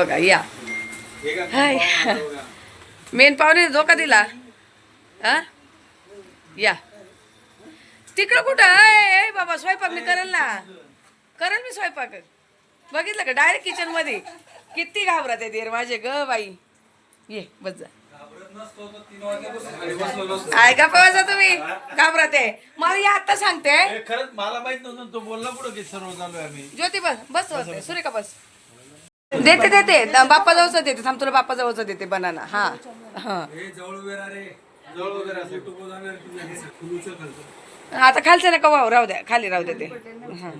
बघा या. हाय. मेन पाहुणे धोका दिला हा? या. तिकडं कुठं? आहे ए बाबा स्वयंपाक मी करेल ना. करेल मी स्वयंपाक. बघितलं का? डायरेक्ट किचनमध्ये. किती घाबरत आहे देर माझे ग बाई. ये बस जा. आहे का पवायचा तुम्ही. घाबरत आहे. मला या आता सांगते. हे खरंच मला माहीत नव्हतं तो बोलला कुठं की सर्व चालू आहे आम्ही? ज्योती बस बस बस. सुरेखा बस. देते देते. बाप्पा जवळच देते. थांब तुला बाप्पा जवळच देते. बनाना. हा. हा. आता खालचं नका वाहू. राहू द्या. खाली राहू दे ते हा.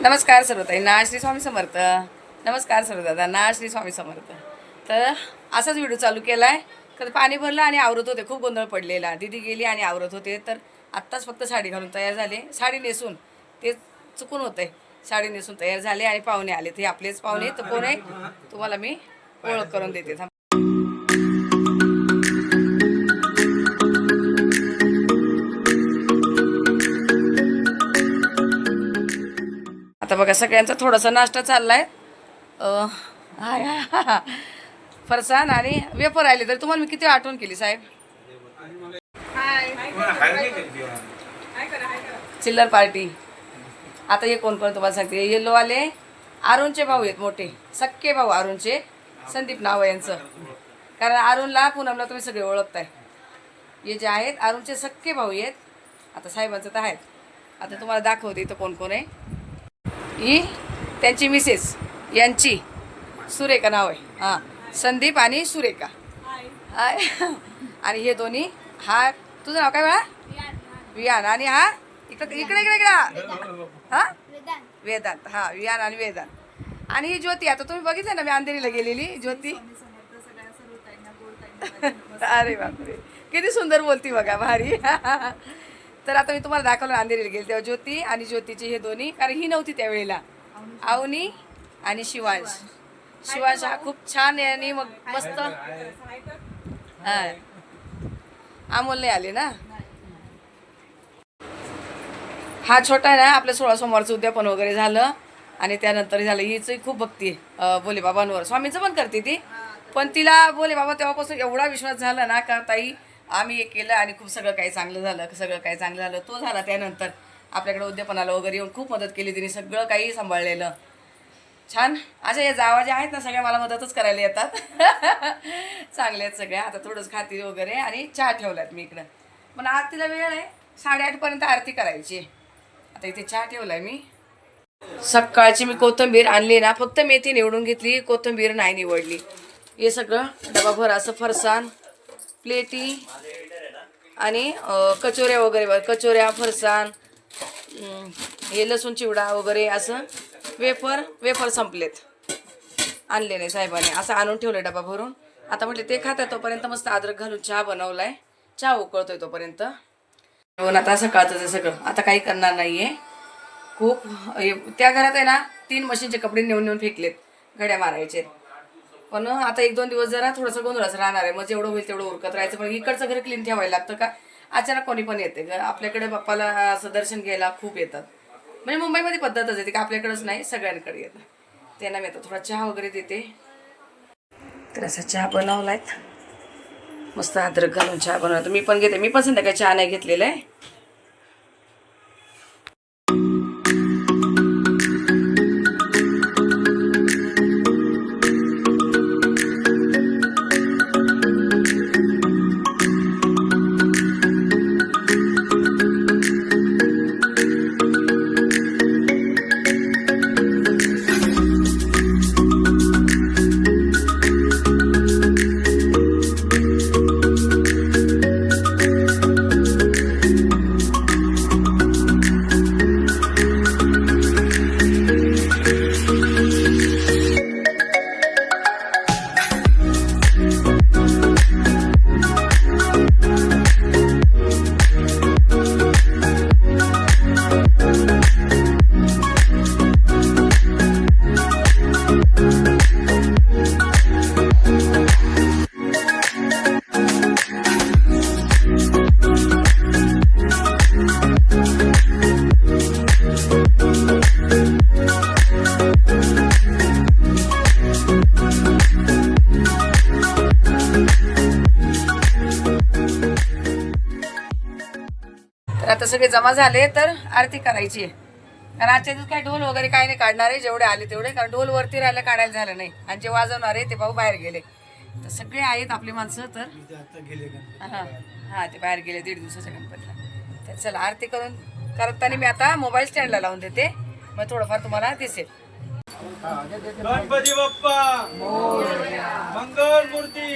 नमस्कार सर्वताई. ना श्री स्वामी समर्थ. नमस्कार सर्व दादा ना श्री स्वामी समर्थ. तर असाच व्हिडिओ चालू केलाय. तर पाणी भरलं आणि आवरत होते. खूप गोंधळ पडलेला. दिदी गेली आणि आवरत होते. तर आत्ताच फक्त साडी घालून तयार झाले. साडी नेसून ते चुकून होतंय. साडी नेसून तयार झाले आणि पाहुणे आले ते आपलेच पाहुणे तर कोण आहे? तुम्हाला मी ओळख करून देते. आता बघा सगळ्यांचा थोडासा नाश्ता चाललाय. फरसाण आणि वेपर आले तर तुम्हाला मी किती आठवण केली साहेब? चिल्लर पार्टी. आता हे कोण कोण तुम्हाला सांगते. येल्लो वाले अरुणचे भाऊ आहेत मोठे. सक्के भाऊ अरुणचे. संदीप नाव आहे यांचं. कारण अरुणला पूनमला तुम्ही सगळे ओळखताय. हे जे आहेत अरुणचे सक्के भाऊ आहेत. आता साहेबांचं तर आहेत. आता तुम्हाला दाखवते इथं कोण कोण आहे. ही त्यांची मिसेस यांची. सुरेखा नाव आहे. हां. संदीप आणि सुरेखा. हाय आणि हे दोन्ही हा तुझं नाव काय वेळा वियान आणि हा? इकडं इकडे इकडे इकडे. हा? वेदांत. हा वियान आणि वेदांत. आणि ही ज्योती आता तुम्ही बघितलं ना मी अंधेरीला गेलेली ज्योती? अरे बापरे. किती सुंदर बोलती बघा भारी. तर आता मी तुम्हाला दाखवलं अंधेरीला गेली तेव्हा ज्योती आणि ज्योतीचे हे दोन्ही कारण ही नव्हती त्यावेळेला. अवनी आणि शिवांश. शिवांश हा खूप छान आहे आणि मग मस्त. हा. अमोल नाही आले ना? हा छोटा आहे ना आपल्या सोळा सोमवारचं उद्यापन वगैरे झालं आणि त्यानंतर झालं हिच खूप भक्ती आहे बोले बाबांवर स्वामींचं पण करते ती. पण तिला बोले बाबा तेव्हापासून एवढा विश्वास झाला ना का ताई आम्ही हे केलं आणि खूप सगळं काही चांगलं झालं सगळं काही चांगलं झालं. तो झाला त्यानंतर. आपल्याकडे उद्यापनाला वगैरे येऊन खूप मदत केली तिने सगळं काही सांभाळलेलं. छान. अशा या जावा ज्या आहेत ना सगळ्या मला मदतच करायला येतात. चांगल्या आहेत सगळ्या. आता थोडंच खाती वगैरे आणि चहा ठेवल्यात मी इकडं. पण आरतीला वेळ आहे साडेआठपर्यंत आरती करायची आता इथे चहा ठेवलाय मी. सकाळची मी कोथिंबीर आणली ना फक्त मेथी निवडून घेतली कोथिंबीर नाही निवडली. हे सगळं डबाभर असं फरसाण प्लेटी आणि कचोऱ्या वगैरे कचोऱ्या फरसाण हे लसूण चिवडा वगैरे असं वेफर वेफर संपलेत. आणले नाही साहेबाने असं आणून ठेवलं डबा भरून आता म्हटले ते खातात तोपर्यंत मस्त अद्रक घालून चहा बनवलाय. चहा उकळतोय तोपर्यंत. जेवण आता सकाळचं ते सगळं. आता काही करणार नाहीये. खूप त्या घरात आहे ना तीन मशीनचे कपडे नेऊन नेऊन फेकलेत. घड्या मारायचे पण आता एक दोन दिवस जरा थोडंसं गोंधळाचं राहणार आहे. मग जेवढं होईल तेवढं उरकत राहायचं. पण इकडचं घर क्लीन ठेवायला लागतं का? अचानक कोणी पण येते. ग आपल्याकडे बाप्पाला असं दर्शन घ्यायला खूप येतात. म्हणजे मुंबईमध्ये पद्धतच येते का आपल्याकडंच नाही सगळ्यांकडे येतात त्यांना मी आता थोडा चहा वगैरे देते. तर असा चहा बनवलाय. मस्त अद्रक घालून चहा बनवतो मी पण घेते. मी पण संध्याकाळी चहा नाही घेतलेला आहे. सगळे जमा झाले तर आरती करायची आहे. कारण आजच्या दिवस काय ढोल वगैरे काही नाही काढणार आहे जेवढे आले तेवढे. कारण ढोल वरती राहायला काढायला झालं नाही. आणि जे वाजवणार आहे ते भाऊ बाहेर गेले. तर सगळे आहेत आपली माणसं तर आता गेले का हा हा ते बाहेर गेले दीड दिवसाच्या गणपतीला. तर चला आरती करून करताना मी आता मोबाईल स्टँडला लावून देते. मग थोडंफार तुम्हाला दिसेल. गणपती बाप्पा! मंगल मूर्ती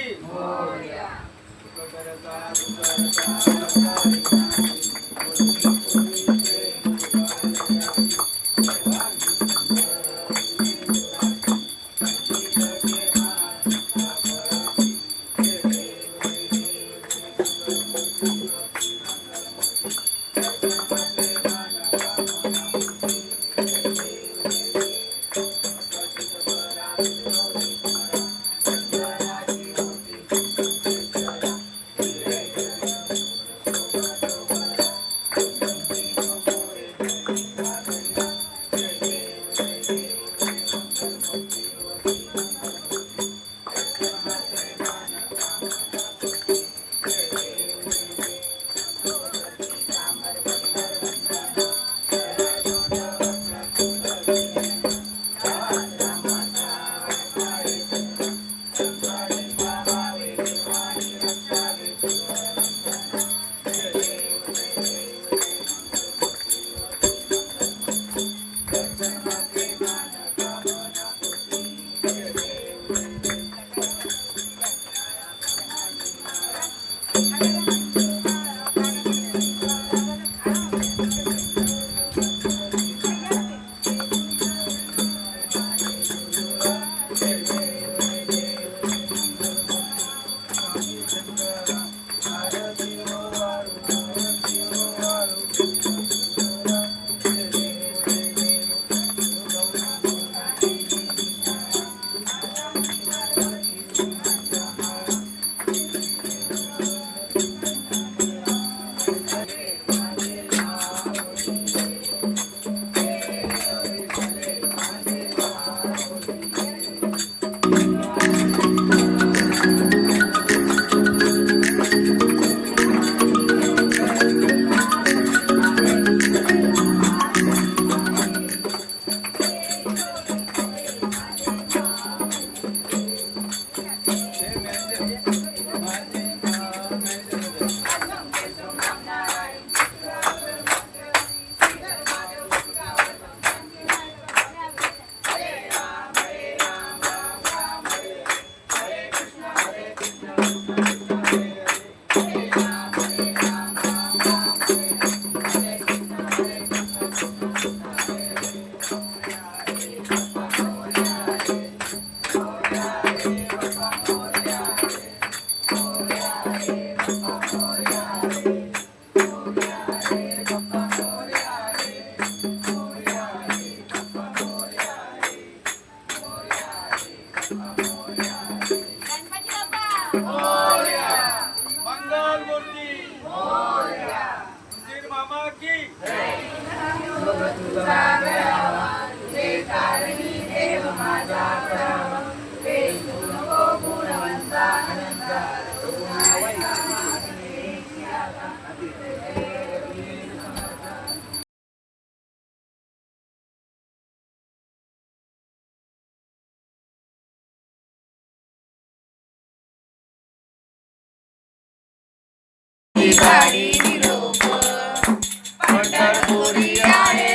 पंढरपुरी आहे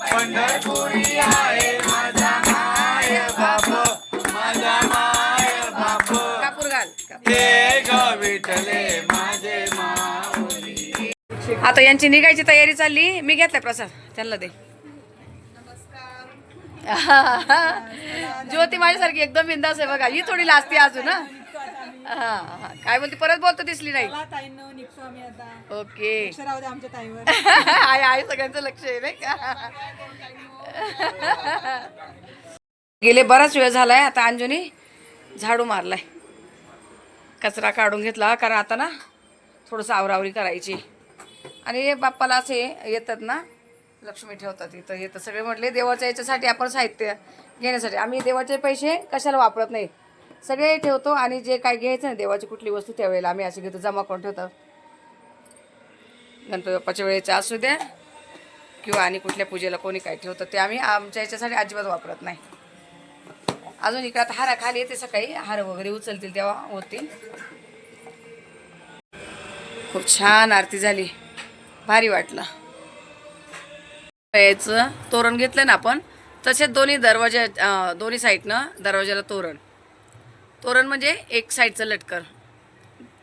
पंढरपुरी आहे माझा माय बाप माझा माय बाप विठले माझे माऊली आता यांची निघायची तयारी चालली. मी घेतलाय प्रसाद. त्यांना दे. ज्योती माझ्यासारखी एकदम बिंदास आहे बघा. ही थोडी लाजते अजून हा हा. काय बोलते? परत बोलतो दिसली नाही. चला ताईंनो निघतो आम्ही आता. ओके. लक्ष राहू दे आमच्या ताईवर. आहे आहे सगळ्यांचं लक्ष आहे नाही का? गेले बराच वेळ झालाय. आता अंजुनी झाडू मारलाय. कचरा काढून घेतला कारण आता ना थोडंसं आवरावरी करायची. आणि हे बाप्पाला असे येतात ना लक्ष्मी ठेवतात इथं. येतं सगळे म्हटले देवाच्या याच्यासाठी आपण साहित्य घेण्यासाठी. आम्ही देवाचे पैसे कशाला वापरत नाही? सगळे ठेवतो आणि जे काय घ्यायचं ना देवाची कुठली वस्तू त्यावेळेला आम्ही अशी घेतो जमा करून ठेवतो. गणपती बाप्पाच्या वेळेचं असू द्या किंवा आणि कुठल्या पूजेला कोणी काय ठेवतं ते आम्ही आमच्या याच्यासाठी अजिबात वापरत नाही. अजून इकडे आता हारा खाली येते सकाळी हार वगैरे उचलतील तेव्हा होतील. खूप छान आरती झाली. भारी वाटलं. याचं तोरण घेतलं ना आपण तसेच दोन्ही दरवाजा दोन्ही साईडनं दरवाजाला तोरण. तोरण म्हणजे एक साईडचं लटकन.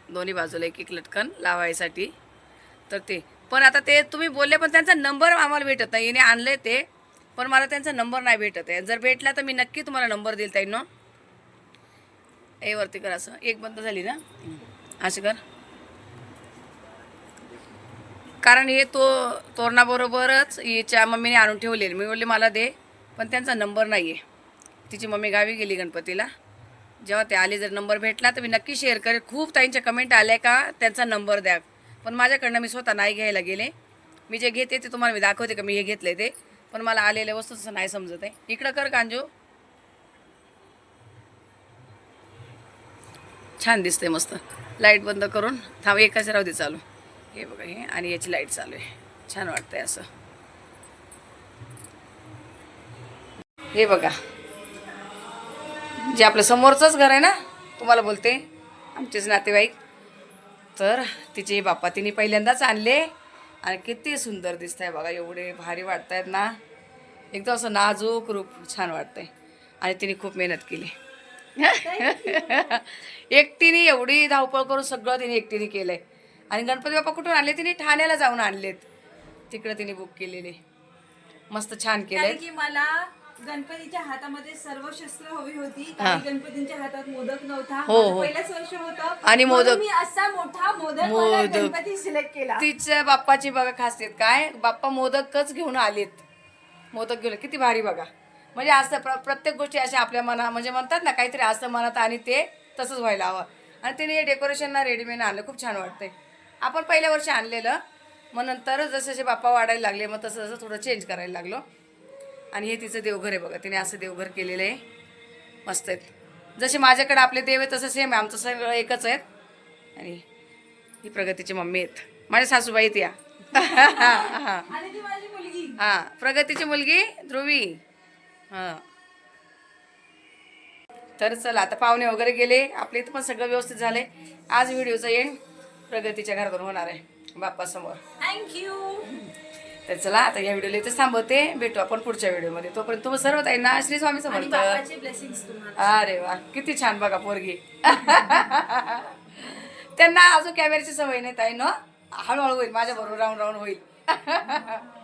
दोन्ही बाजूला एक एक लटकन लावायसाठी. तर ते. पण आता ते तुम्ही बोलले पण त्यांचा नंबर आम्हाला भेटत नाही. याने आणले ते पण मला त्यांचा नंबर नाही भेटत आहे. जर भेटला तर मी नक्की तुम्हाला नंबर देईल ताई ना ए वरती कर असं. एक बंद झाली ना? असं कर. कारण हे तो तोरणाबरोबरच हिच्या मम्मीने आणून ठेवले मी बोलले मला दे. पण त्यांचा नंबर नाही आहे तिची मम्मी गावी गेली गणपतीला. जेव्हा ते आले जर नंबर भेटला तर मी नक्की शेअर करेल खूप ताईंच्या कमेंट आल्या का त्यांचा नंबर द्या. पण माझ्याकडनं मी स्वतः नाही घ्यायला गेले. मी जे घेते ते तुम्हाला मी दाखवते का मी हे घेतले ते. पण मला आलेल्या वस्तू तसं नाही समजत आहे. इकडं कर कांजू. छान दिसते मस्त. लाइट बंद करून थांब एकाच राहू दे चालू. हे बघा हे आणि याची लाइट चालू आहे. छान वाटतंय असं. हे बघा. जे आपलं समोरचंच घर आहे ना तुम्हाला बोलते आमचेच नातेवाईक. तर तिचे बाप्पा तिने पहिल्यांदाच आणले. आणि किती सुंदर दिसत आहे बघा एवढे भारी वाटत आहेत ना. एकदम असं नाजूक रूप छान वाटतंय. आणि तिने खूप मेहनत केली. एकटीने एवढी धावपळ करून सगळं तिने एकटीने केलं आहे आणि गणपती बाप्पा कुठून आणले? तिने ठाण्याला जाऊन आणलेत. तिकडं तिने बुक केलेले. मस्त छान केलं की मला गणपतीच्या हातामध्ये सर्व शस्त्र हवी होती. कारण गणपतींच्या हातात मोदक नव्हता. हो, हो. पहिलंच वर्ष होतं. आणि म्हणून मोदक. मी असा मोठा मोदक वाला मोदक. गणपती सिलेक्ट केला. तिच्या बाप्पाची बघा खासियत काय? बाप्पा मोदकच घेऊन आलेत. मोदक घेऊन किती भारी बघा. म्हणजे असं प्र प्रत्येक गोष्टी अशा आपल्या मना म्हणजे म्हणतात ना काहीतरी असं मनात आणि ते तसंच व्हायला हवं. आणि तिने हे डेकोरेशन ना रेडीमेड आणलं. खूप छान वाटतंय. आपण पहिल्या वर्षी आणलेलं. मग नंतर जसे जसे बाप्पा वाढायला लागले मग तसं तसं थोडं चेंज करायला लागलो. आणि हे तिचं देवघर आहे बघा. तिने असं देवघर केलेलं आहे. मस्त आहेत. जसे माझ्याकडे आपले देव आहेत तसं सेम आहे. आमचं सगळं एकच आहेत. आणि ही प्रगतीची मम्मी आहेत. माझ्या सासूबाई आहेत या. हां हां प्रगतीची मुलगी ध्रुवी. हां. तर चला आता पाहुणे वगैरे गेले. आपल्या इथं पण सगळं व्यवस्थित झालंय. आज व्हिडिओचा एंड प्रगतीच्या घरातून होणार आहे. बाप्पासमोर. थँक्यू तर चला आता या व्हिडिओला इथेच थांबवते. भेटू आपण पुढच्या व्हिडिओमध्ये. तोपर्यंत तुम्ही सर्व ताईंना श्री स्वामी समर्थ. अरे वा किती छान बघा पोरगी. त्यांना अजून कॅमेऱ्याची सवय नाही ताई ना? हळूहळू होईल माझ्या बरोबर राहून राहून होईल.